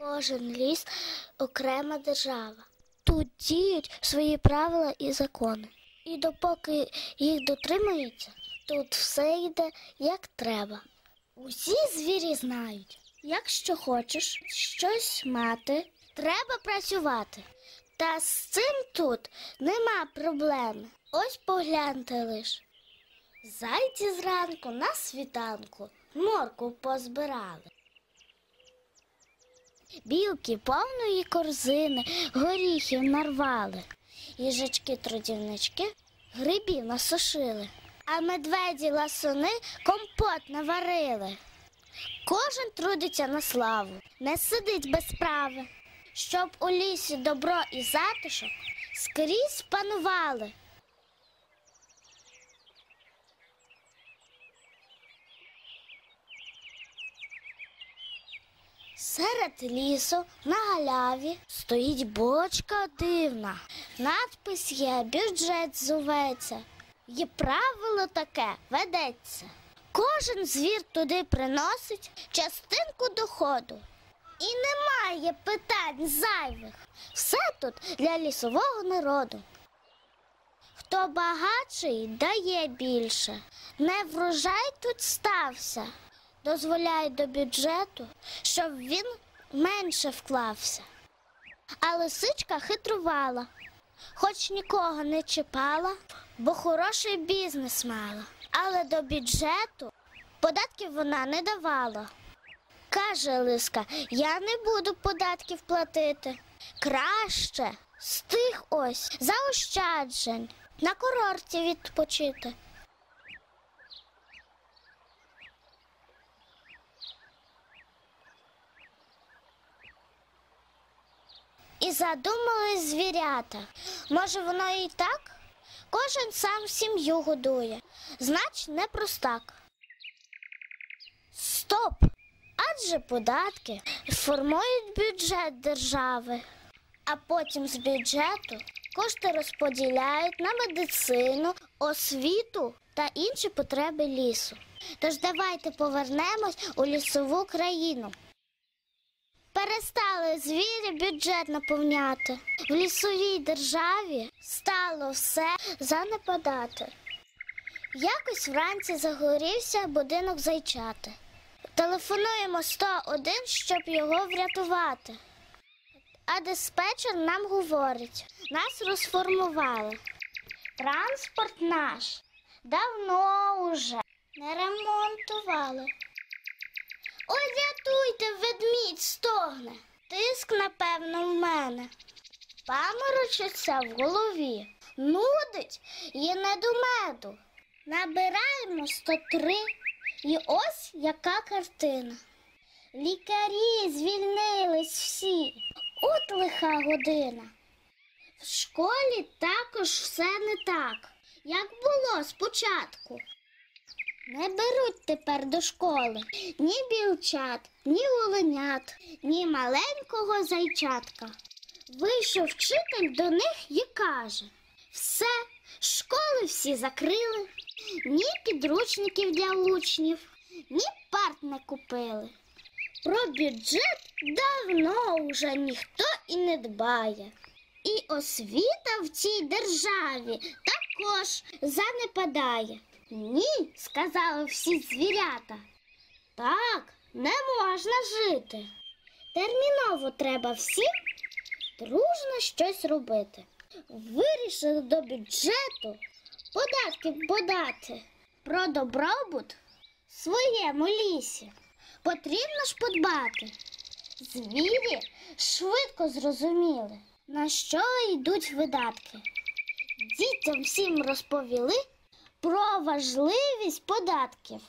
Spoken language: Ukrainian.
Кожен ліс окрема держава. Тут діють свої правила і закони. І допоки їх дотримуються, тут все йде як треба. Усі звірі знають, якщо хочеш щось мати, треба працювати. Та з цим тут нема проблеми. Ось погляньте лиш. Зайці зранку на світанку морку позбирали. Білки повної корзини горіхів нарвали, їжачки трудівнички грибів насушили, а медведі ласуни компот наварили. Кожен трудиться на славу, не сидить без справи, щоб у лісі добро і затишок скрізь панували. Серед лісу на галяві стоїть бочка дивна. Надпис є бюджет зоветься. І правило таке ведеться. Кожен звір туди приносить частинку доходу. І немає питань зайвих. Все тут для лісового народу. Хто багатший, дає більше. Не врожай тут стався. Дозволяє до бюджету, щоб він менше вклався. А лисичка хитрувала, хоч нікого не чіпала, бо хороший бізнес мала. Але до бюджету податків вона не давала. Каже Лиска, я не буду податків платити. Краще з тих ось заощаджень на курорті відпочити. І задумались звірята. Може, воно і так? Кожен сам сім'ю годує, знач не простак. Стоп! Адже податки формують бюджет держави, а потім з бюджету кошти розподіляють на медицину, освіту та інші потреби лісу. Тож давайте повернемось у лісову країну. Перестали звірі бюджет наповняти. В лісовій державі стало все занепадати. Якось вранці загорівся будинок зайчати. Телефонуємо 101, щоб його врятувати. А диспетчер нам говорить, нас розформували. Транспорт наш давно уже не ремонтували. Ой, рятуйте, ведмідь стогне. Тиск, напевно, в мене. Паморочиться в голові. Нудить і не до меду. Набираємо 103. І ось яка картина. Лікарі звільнились всі. От лиха година. В школі також все не так, як було спочатку. Не беруть тепер до школи ні білчат, ні оленят, ні маленького зайчатка. Вийшов вчитель до них і каже: все, школи всі закрили, ні підручників для учнів, ні парт не купили. Про бюджет давно уже ніхто і не дбає. І освіта в цій державі також занепадає. Ні, сказали всі звірята. Так, не можна жити. Терміново треба всім дружно щось робити. Вирішили до бюджету податків подати про добробут в своєму лісі. Потрібно ж подбати. Звірі швидко зрозуміли, на що йдуть видатки. Дітям всім розповіли про важливість податків.